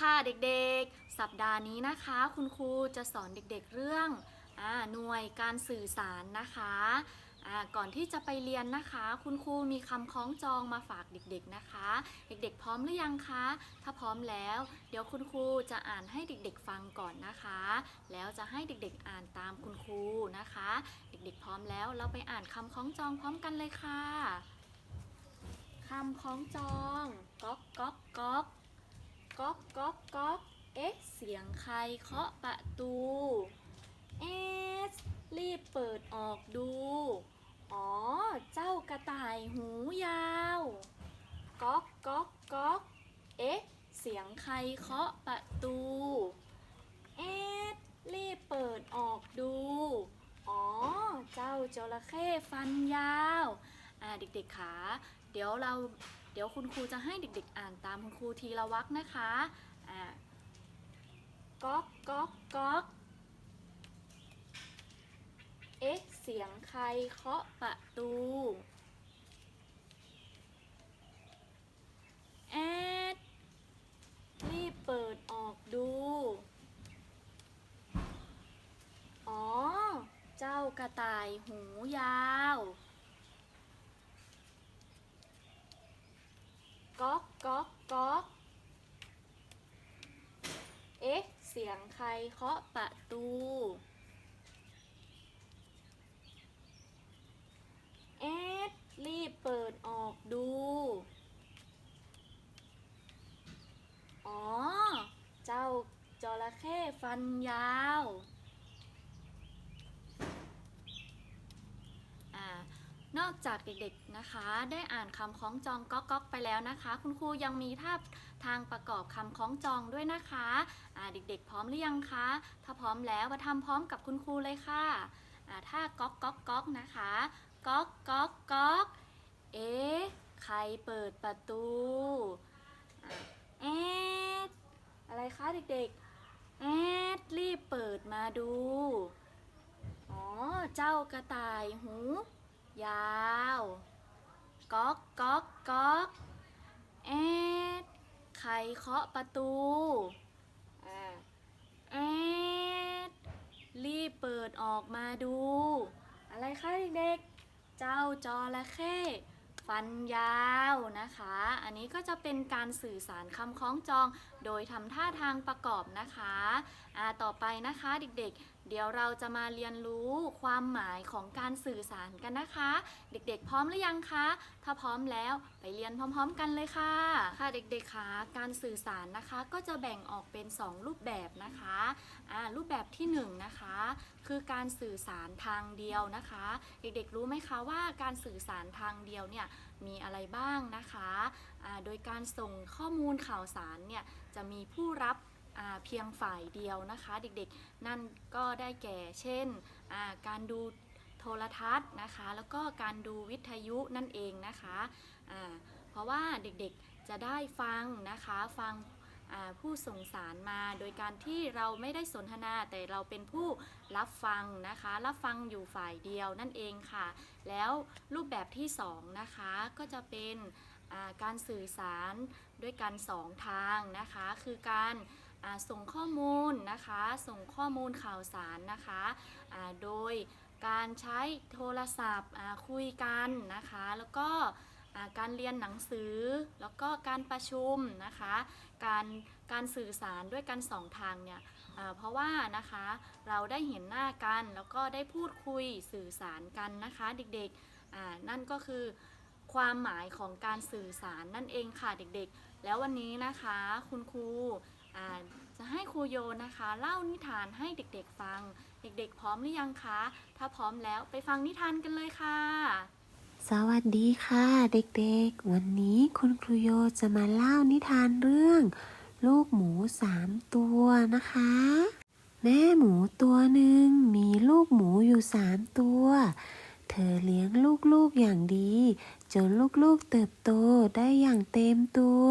ค่ะเด็กๆ สัปดาห์นี้นะคะ คุณครูจะสอนเด็กๆเรื่องอหน่วยการสื่อสารนะคะก่อนที่จะไปเรียนนะคะ คุณครูมีคำคล้องจองมาฝากเด็กๆนะคะ เด็กๆ พร้อมหรือยังคะ ถ้าพร้อมแล้ว เดี๋ยวคุณครูจะอ่านให้เด็กๆฟังก่อนนะคะ แล้วจะให้เด็กๆอ่านตามคุณครูนะคะ เด็กๆ พร้อมแล้วเราไปอ่านคำคล้องจองพร้อมกันเลยค่ะคำคล้องจองก๊อกก๊อกก๊อก ก๊อกก๊อกก๊อกเอ๊ะ เสียงใครเคาะประตู เอ๊ะรีบเปิดออกดู อ๋อ เจ้ากระต่ายหูยาว ก๊อกก๊อกก๊อกเอ๊ะ เสียงใครเคาะประตู เอ๊ะรีบเปิดออกดู อ๋อ เจ้าจระเข้ฟันยาว อ่าเด็กๆขา เดี๋ยวเรา เดี๋ยวคุณครูจะให้เด็กๆ อ่านตามคุณครูทีละวักนะคะอ่าก๊อกก๊อกก๊อกเอ๊ะเสียงใครเคาะประตู แอด รีบเปิดออกดู อ๋อ เจ้ากระต่ายหูยาว ก๊อกก๊อกก๊อกเอ๊ะ เสียงใครเคาะประตู เอ๊ะ รีบเปิดออกดู อ๋อ เจ้าจระเข้ฟันยาว อ่า นอกจากเด็กๆนะคะ ได้อ่านคำคล้องจองก๊อกก๊อกไปแล้วนะคะ คุณครูยังมีท่าทางประกอบคำคล้องจองด้วยนะคะอ่าเด็กๆ พร้อมหรือยังคะ ถ้าพร้อมแล้วมาทำพร้อมกับคุณครูเลยค่ะอ่าถ้าก๊อกก๊อกก๊อกนะคะก๊อกก๊อกก๊อกเอ๊ะใครเปิดประตูอ่าเอ๊ะอะไรคะเด็กๆเอ๊ะรีบเปิดมาดู อ๋อ เจ้ากระต่ายหู ยาวก๊อกก๊อกก๊อกเอ๊ะใครเคาะประตูอ่าเอ๊ะรีบเปิดออกมาดู อะไรคะเด็กๆ เจ้าจระเข้ฟันยาวนะคะ อันนี้ก็จะเป็นการสื่อสารคำคล้องจอง โดยทำท่าทางประกอบนะคะอ่าต่อไปนะคะเด็กๆ เดี๋ยวเราจะมาเรียนรู้ความหมายของการสื่อสารกันนะคะ เด็กๆ พร้อมหรือยังคะ ถ้าพร้อมแล้วไปเรียนพร้อมๆ กันเลยค่ะ ค่ะเด็กๆคะการสื่อสารนะคะก็จะแบ่งออกเป็น 2 รูปแบบนะคะอ่ารูปแบบที่1นะคะ คือการสื่อสารทางเดียวนะคะ เด็กๆรู้ไหมคะว่าการสื่อสารทางเดียวเนี่ยมีอะไรบ้างนะคะโดยการส่งข้อมูลข่าวสารเนี่ยจะมีผู้รับ เพียงฝ่ายเดียวนะคะเด็กๆ นั่นก็ได้แก่เช่น การดูโทรทัศน์นะคะ แล้วก็การดูวิทยุนั่นเองนะคะอ่าเพราะว่าเด็กๆจะได้ฟังนะคะฟังผู้ส่งสารมาโดยการที่เราไม่ได้สนทนาแต่เราเป็นผู้รับฟังนะคะ รับฟังอยู่ฝ่ายเดียวนั่นเองค่ะ แล้วรูปแบบที่สองนะคะก็จะเป็นการสื่อสารด้วยกันสองทางนะคะ คือการ ส่งข้อมูลนะคะ ส่งข้อมูลข่าวสารนะคะโดยการใช้โทรศัพท์คุยกันนะคะ แล้วก็การเรียนหนังสือ แล้วก็การประชุมนะคะ การการสื่อสารด้วยกันสองทางเนี่ยเพราะว่านะคะเราได้เห็นหน้ากันแล้วก็ได้พูดคุยสื่อสารกันนะคะเด็กๆนั่นก็คือความหมายของการสื่อสารนั่นเองค่ะเด็กๆ แล้ววันนี้นะคะคุณครู จะให้ครูโยนะคะ เล่านิทานให้เด็กๆฟัง เด็กๆ พร้อมหรือยังคะ ถ้าพร้อมแล้วไปฟังนิทานกันเลยค่ะ สวัสดีค่ะเด็กๆ วันนี้คุณครูโยจะมาเล่านิทานเรื่อง ลูกหมูสามตัวนะคะ แม่หมูตัวหนึ่งมีลูกหมูอยู่สามตัว เธอเลี้ยงลูกๆอย่างดี จนลูกๆเติบโตได้อย่างเต็มตัว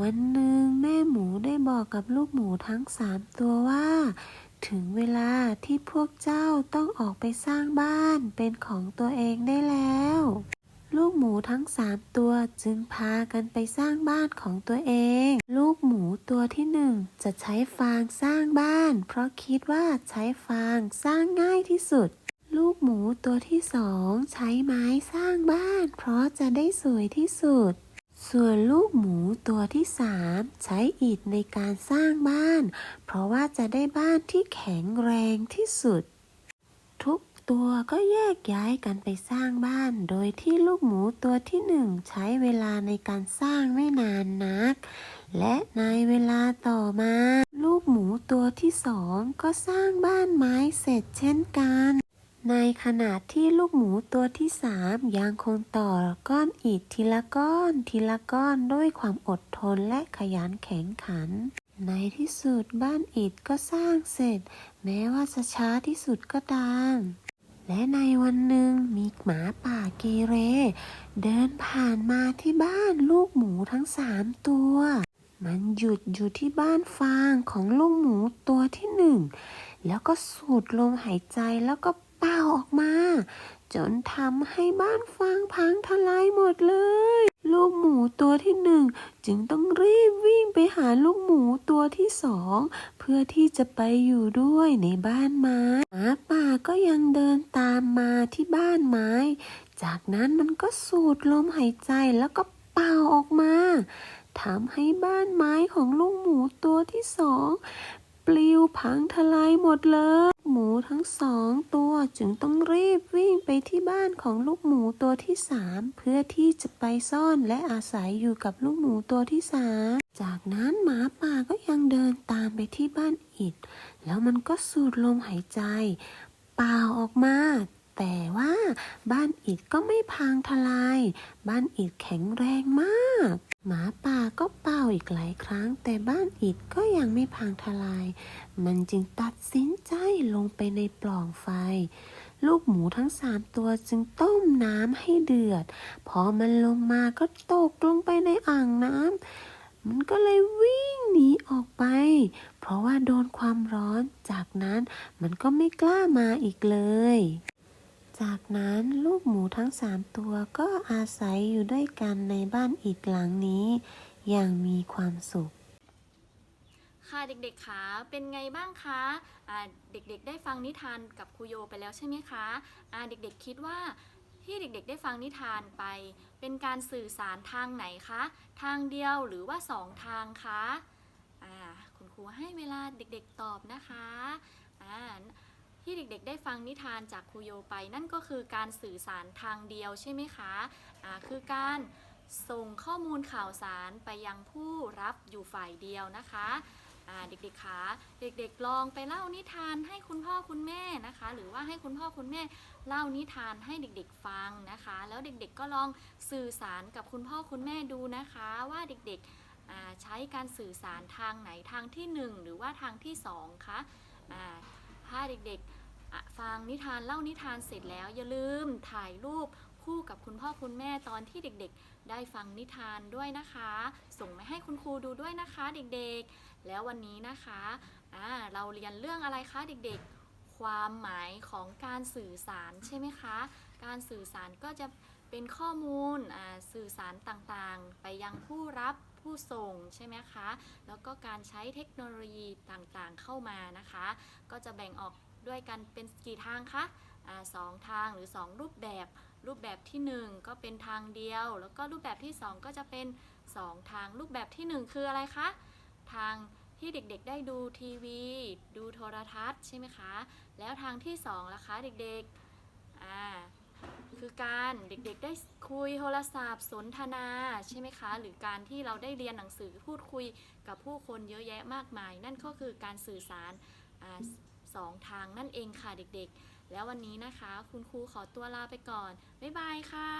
วันหนึ่งแม่หมูได้บอกกับลูกหมูทั้งสามตัวว่า ถึงเวลาที่พวกเจ้าต้องออกไปสร้างบ้านเป็นของตัวเองได้แล้ว ลูกหมูทั้งสามตัวจึงพากันไปสร้างบ้านของตัวเอง ลูกหมูตัวที่หนึ่งจะใช้ฟางสร้างบ้าน เพราะคิดว่าใช้ฟางสร้างง่ายที่สุด ลูกหมูตัวที่สองใช้ไม้สร้างบ้าน เพราะจะได้สวยที่สุด ส่วนลูกหมูตัวที่สามใช้อิฐในการสร้างบ้าน เพราะว่าจะได้บ้านที่แข็งแรงที่สุด ทุกตัวก็แยกย้ายกันไปสร้างบ้าน โดยที่ลูกหมูตัวที่หนึ่งใช้เวลาในการสร้างไม่นานนัก และในเวลาต่อมา ลูกหมูตัวที่สองก็สร้างบ้านไม้เสร็จเช่นกัน ในขณะที่ลูกหมูตัวที่สามยังคงต่อก้อนอิฐทีละก้อนทีละก้อนด้วยความอดทนและขยันแข็งขัน ในที่สุดบ้านอิฐก็สร้างเสร็จ แม้ว่าจะช้าที่สุดก็ตาม และในวันหนึ่งมีหมาป่าเกเร เดินผ่านมาที่บ้านลูกหมูทั้งสามตัว มันหยุดอยู่ที่บ้านฟางของลูกหมูตัวที่หนึ่งแล้วก็สูดลมหายใจแล้วก็ เป่าออกมา จนทำให้บ้านฟางพังทลายหมดเลย ลูกหมูตัวที่หนึ่งจึงต้องรีบวิ่งไปหาลูกหมูตัวที่สองเพื่อที่จะไปอยู่ด้วยในบ้านไม้หมาป่าก็ยังเดินตามมาที่บ้านไม้ จากนั้นมันก็สูดลมหายใจแล้วก็เป่าออกมาทำให้บ้านไม้ของลูกหมูตัวที่สอง ปลิวพังทลายหมดเลย หมูทั้งสองตัวจึงต้องรีบวิ่งไปที่บ้านของลูกหมูตัวที่สามเพื่อที่จะไปซ่อนและอาศัยอยู่กับลูกหมูตัวที่สามจากนั้นหมาป่าก็ยังเดินตามไปที่บ้านอิด แล้วมันก็สูดลมหายใจ เป่าออกมา แต่ว่าบ้านอิดก็ไม่พังทลาย บ้านอิดแข็งแรงมาก หมาป่าก็เป่าอีกหลายครั้ง แต่บ้านอิดก็ยังไม่พังทลาย มันจึงตัดสินใจลงไปในปล่องไฟ ลูกหมูทั้งสามตัวจึงต้มน้ำให้เดือด พอมันลงมาก็ตกลงไปในอ่างน้ำมันก็เลยวิ่งหนีออกไป เพราะว่าโดนความร้อน จากนั้นมันก็ไม่กล้ามาอีกเลย จากนั้นลูกหมูทั้งสามตัวก็อาศัยอยู่ด้วยกันในบ้านอิฐหลังนี้ อย่างมีความสุข ค่ะเด็กๆคะเป็นไงบ้างคะเด็กๆ ได้ฟังนิทานกับครูโยไปแล้วใช่ไหมคะเด็กๆคิดว่าที่เด็กๆ ได้ฟังนิทานไป เป็นการสื่อสารทางไหนคะ ทางเดียวหรือว่าสองทางคะคุณครูให้เวลาเด็กๆตอบนะคะ ที่เด็กๆ ได้ฟังนิทานจากครูโยไป นั่นก็คือการสื่อสารทางเดียวใช่ไหมคะคือการส่งข้อมูลข่าวสารไปยังผู้รับอยู่ฝ่ายเดียวนะคะเด็กๆคะเด็กๆลองไปเล่านิทานให้คุณพ่อคุณแม่นะคะ หรือว่าให้คุณพ่อคุณแม่เล่านิทานให้เด็กๆฟังนะคะ แล้วเด็กๆก็ลองสื่อสารกับคุณพ่อคุณแม่ดูนะคะ ว่าเด็กๆใช้การสื่อสารทางไหนทางที่หนึ่งหรือว่าทางที่สองคะอ่า ถ้าเด็กๆ ฟังนิทานเล่านิทานเสร็จแล้ว อย่าลืมถ่ายรูปคู่กับคุณพ่อคุณแม่ตอนที่เด็กๆ ได้ฟังนิทานด้วยนะคะ ส่งมาให้คุณครูดูด้วยนะคะเด็กๆ แล้ววันนี้นะคะอ่าเราเรียนเรื่องอะไรคะเด็กๆ ความหมายของการสื่อสารใช่ไหมคะ การสื่อสารก็จะเป็นข้อมูลสื่อสารต่างๆ ไปยังผู้รับ ผู้ส่งใช่ไหมคะ แล้วก็การใช้เทคโนโลยีต่างๆเข้ามานะคะ ก็จะแบ่งออกด้วยกันเป็นกี่ทางคะอ่าสองทางหรือ 2 รูปแบบ รูปแบบที่ 1 ก็เป็นทางเดียว แล้วก็รูปแบบที่ 2 ก็จะเป็น 2 ทาง รูปแบบที่ 1 คืออะไรคะ ทางที่เด็กๆ ได้ดูทีวี ดูโทรทัศน์ใช่ไหมคะ แล้วทางที่2ล่ะคะเด็กๆ อ่า การเด็กๆ ได้คุยโทรศัพท์สนทนาใช่ไหมคะ หรือการที่เราได้เรียนหนังสือพูดคุยกับผู้คนเยอะแยะมากมาย นั่นก็คือการสื่อสารอสองทางนั่นเองค่ะเด็กๆ แล้ววันนี้นะคะ คุณครูขอตัวลาไปก่อน บ๊ายบายค่ะ